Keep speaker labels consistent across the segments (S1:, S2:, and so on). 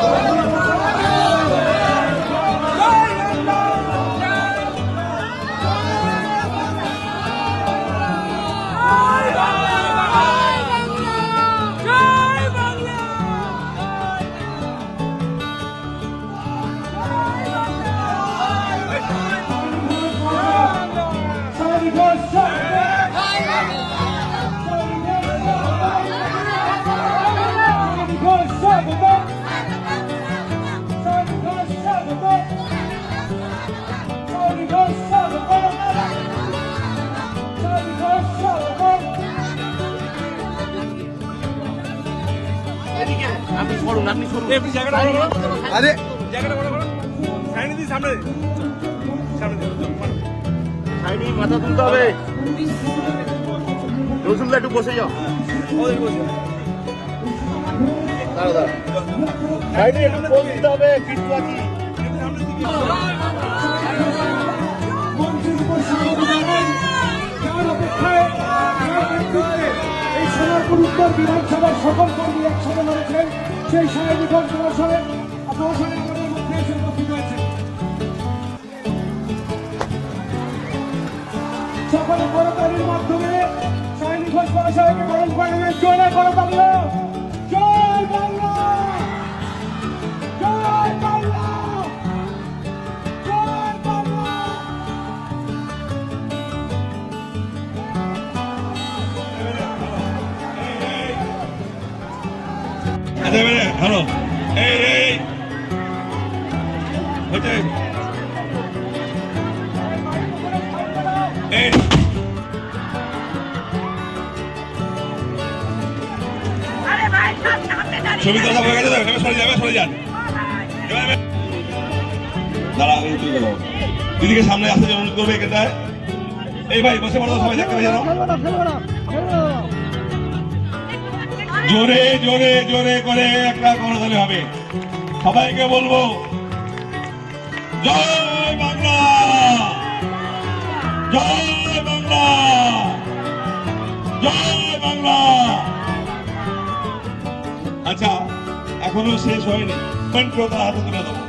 S1: আপনি সরুন আপনি সরুন
S2: আপনি জায়গাটা বড় করুন
S3: আরে।
S2: জায়গাটা বড় করুন সাইনে দিন সামনে। সামনে
S1: সাইনি মাথা তুলতে হবে। রসুলদা একটু বসে যাও।
S2: ওই বসে।
S1: দাঁড়া দাঁড়া সাইনি একটু দিতে হবে কিন্তু আছি
S2: সামনে দিকে।
S4: এই সোনারপুর উত্তর বিধানসভার সকল কর্মী একসাথে লড়েছেন সেই সাহেবগঞ্জ মহাশয় মহাশয় আমাদের মধ্যে এসে উপস্থিত হয়েছে। সকলে করতালির মাধ্যমে সায়নী ঘোষ মহাশয়কে বরণ করে জয় করো জয় বাংলা!
S2: হ্যালো। এই এই। ছবি তোলা হয়ে গেছে এবার সরে যাবে, সরে যান। দাঁড়া এই তুই গেল দিদিকে সামনে আসতে অনুরোধ করবে এখানটায় এই ভাই, বসে পড়ো সবাই, দেখতে পাই জানো জোরে জোরে জোরে করে একটা করতালি হবে। সবাইকে বলব জয় বাংলা! জয় বাংলা! জয় বাংলা! আচ্ছা এখনও শেষ হয়নি। মেন্ট্রো তার হাতে তুলে দেবো।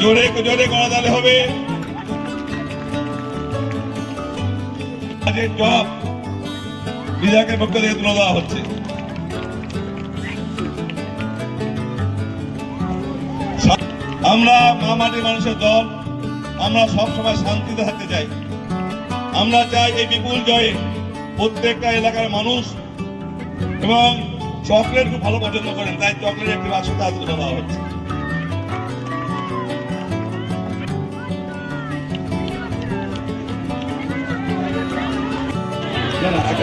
S2: জোরে জোরে করতালি হবে। জব বিধায়কের পক্ষ থেকে তুলে দেওয়া হচ্ছে। আমরা মা মাটির মানুষের দল, আমরা সবসময় শান্তিতে থাকতে চাই। আমরা চাই এই বিপুল জয়ে প্রত্যেকটা এলাকার মানুষ এবং চকলেট খুব ভালো পছন্দ করেন, তাই চকলেট একটি বাক্স তুলে দেওয়া হচ্ছে।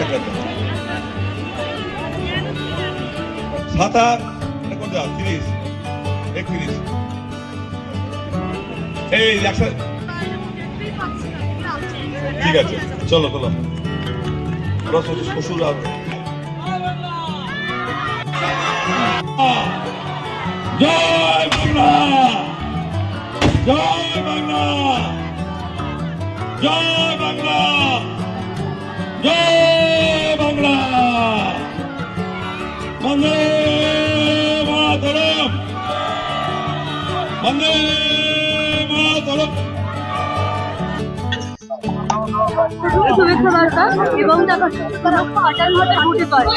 S2: একটা দাও। কোনটা? তিরিশ। একত্রিশ। এই ঠিক আছে, চলো চলো। তো শ্বশুর আর জয় বাংলা! জয় বাংলা! জয় বাংলা! জয়
S5: শুভেচ্ছা বার্তা এবং পারে।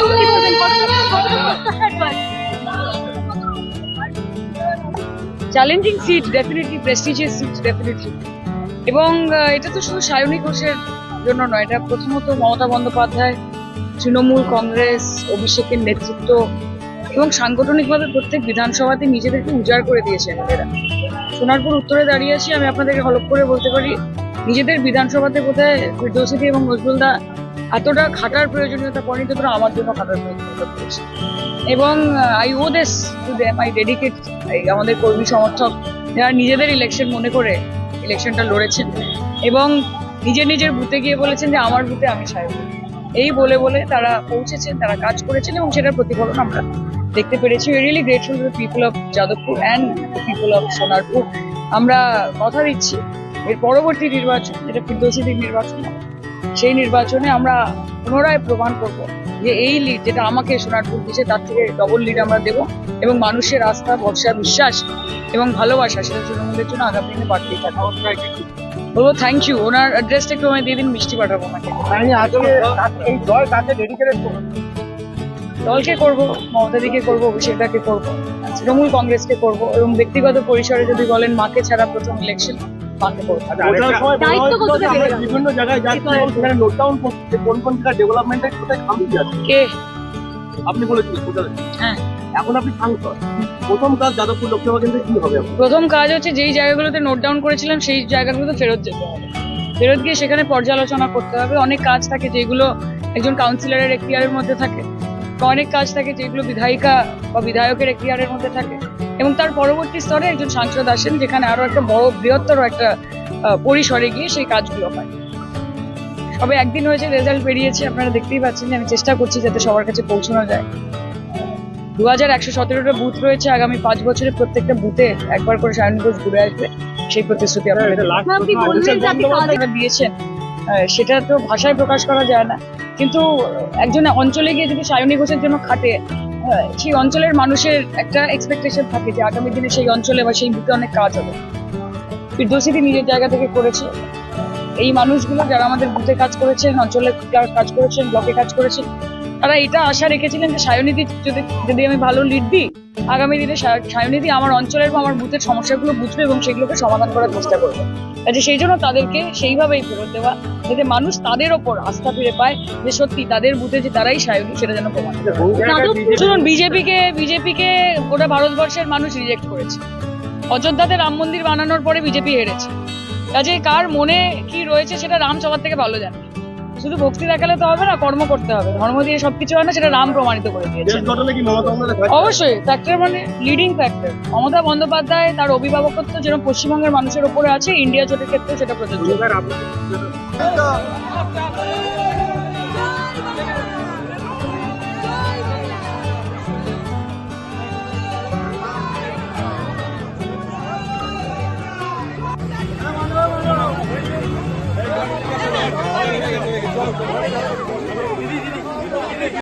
S6: Challenging seat definitely prestigious seat definitely এবং এটা তো শুধু সায়নী ঘোষের জন্য নয় এটা প্রথমত মমতা বন্দ্যোপাধ্যায় তৃণমূল কংগ্রেস অভিষেকের নেতৃত্ব এবং সাংগঠনিকভাবে প্রত্যেক বিধানসভাতে নিজেদেরকে উজাড় করে দিয়েছেন এরা সোনারপুর উত্তরে দাঁড়িয়ে আছি, আমি আপনাদেরকে হলপ করে বলতে পারি, নিজেদের বিধানসভাতে কোথায় ফিরদৌসিদি এবং নজরুলদা এতটা খাটার প্রয়োজনীয়তা পড়েনি যতটা আমার জন্য খাটার প্রয়োজনীয়তা পড়েছে। এবং আই ও দেশ টু দেম আই ডেডিকেট আমাদের কর্মী সমর্থক, যারা নিজেদের ইলেকশন মনে করে ইলেকশনটা লড়েছেন এবং নিজের নিজের বুথে গিয়ে বলেছেন যে আমার বুথে আমি সাহেব এই বলে বলে তারা পৌঁছেছেন, তারা কাজ করেছেন এবং সেটার প্রতিফলন আমরা দেখতে পেরেছি। Really grateful to people of Jadavpur and people of Sonarpur. আমরা কথা দিচ্ছি। এর পরবর্তী নির্বাচন, যেটা ফিরদৌসিদির নির্বাচন, সেই নির্বাচনে আমরা পুনরায় প্রমাণ করব যে এই লিড যেটা আমাকে সোনারপুর দিয়েছে, তার থেকে ডবল লিড আমরা দেবো এবং মানুষের আস্থা, ভরসা, বিশ্বাস এবং ভালোবাসা, সেটা তৃণমূলের জন্য আগামী দিনে বাড়তেই থাকবে। বলব থ্যাংক ইউ ওনার অ্যাড্রেসটা একটু আমায় দিয়ে দিন, মিষ্টি পাঠাবো ওনাকে। দলকে করব মমতাদিকে করব অভিষেকদাকে করব তৃণমূল কংগ্রেসকে করব এবং ব্যক্তিগত পরিসরে যদি বলেন মাকে ছাড়া প্রথম ইলেকশন?
S1: বিভিন্ন জায়গায় ডাউন কোন কোন ডেভেলপমেন্টের কোথায় খামতি আছে।
S6: কে?
S1: আপনি বলেছিলেন
S6: হ্যাঁ।
S1: এখন আপনি সাংসদ। প্রথম কাজ যাদবপুর লোকসভা কেন্দ্রে কি হবে
S6: প্রথম কাজ হচ্ছে যেই জায়গাগুলোতে নোট ডাউন করেছিলাম সেই জায়গাগুলোতে ফেরত যেতে হবে। ফেরত গিয়ে সেখানে পর্যালোচনা করতে হবে। অনেক কাজ থাকে যেগুলো একজন কাউন্সিলরের এখতিয়ারের মধ্যে থাকে। বা অনেক কাজ থাকে যেগুলো বিধায়িকা বা বিধায়কের এখতিয়ারের মধ্যে থাকে। এবং তার পরবর্তী স্তরে একজন সাংসদ আসেন যেখানে আরও একটা বড় বৃহত্তর একটা পরিসরে গিয়ে সেই কাজগুলো হয়। সবে একদিন হয়েছে রেজাল্ট বেরিয়েছে আপনারা দেখতেই পাচ্ছেন যে আমি চেষ্টা করছি যাতে সবার কাছে পৌঁছানো যায়। দু হাজার একশো সতেরোটা বুথ রয়েছে আগামী পাঁচ বছরে প্রত্যেকটা বুথে একবার করে সায়ন ঘোষ ঘুরে আসবে। সেই প্রতিশ্রুতি আপনারা
S1: এটা last
S5: ম্যাম, কি
S1: কথা,
S5: বলবেন
S1: অভিষেক
S5: যাতে
S1: বন্দ্যোপাধ্যায়
S6: আপনারা দিয়েছেন। আহ, সেটা তো ভাষায় প্রকাশ করা যায় না। কিন্তু একজন অঞ্চলে গিয়ে যদি সায়নী ঘোষের জন্য খাটে আহ, সেই অঞ্চলের মানুষের একটা এক্সপেকটেশন থাকে যে আগামী দিনে সেই অঞ্চলে বা সেই বুকে অনেক কাজ হবে। ফিরদৌসিদি নিজের জায়গা থেকে করেছে। এই মানুষগুলো যারা আমাদের বুথে কাজ করেছেন অঞ্চলে কাজ করেছেন ব্লকে কাজ করেছেন তারা এটা আশা রেখেছিলেন যে সায়নীদি যদি যদি আমি ভালো লিড দিই আগামী দিনে সায়- সায়নিধি আমার অঞ্চলের বা আমার বুথের সমস্যাগুলো বুঝবে এবং সেগুলোকে সমাধান করার চেষ্টা করবে। কাজে সেই জন্য তাদেরকে সেইভাবেই ফেরত দেওয়া যাতে মানুষ তাদের ওপর আস্থা ফিরে পায় যে সত্যি তাদের বুথে যে তারাই সায়নী সেটা যেন প্রমাণ শুনুন বিজেপিকে বিজেপিকে গোটা ভারতবর্ষের মানুষ রিজেক্ট করেছে। অযোধ্যাতে রাম মন্দির বানানোর পরে বিজেপি হেরেছে। কাজে কার মনে কি রয়েছে সেটা রাম সবার থেকে ভালো জানে শুধু ভক্তি দেখালে তো হবে না কর্ম করতে হবে। ধর্ম দিয়ে সবকিছু হয় না সেটা রাম প্রমাণিত করে দিয়েছে। অবশ্যই ফ্যাক্টর মানে লিডিং ফ্যাক্টর মমতা বন্দ্যোপাধ্যায় তার অভিভাবকত্ব যেরকম পশ্চিমবঙ্গের মানুষের উপরে আছে ইন্ডিয়া জোটের ক্ষেত্রে সেটা প্রযোজ্য।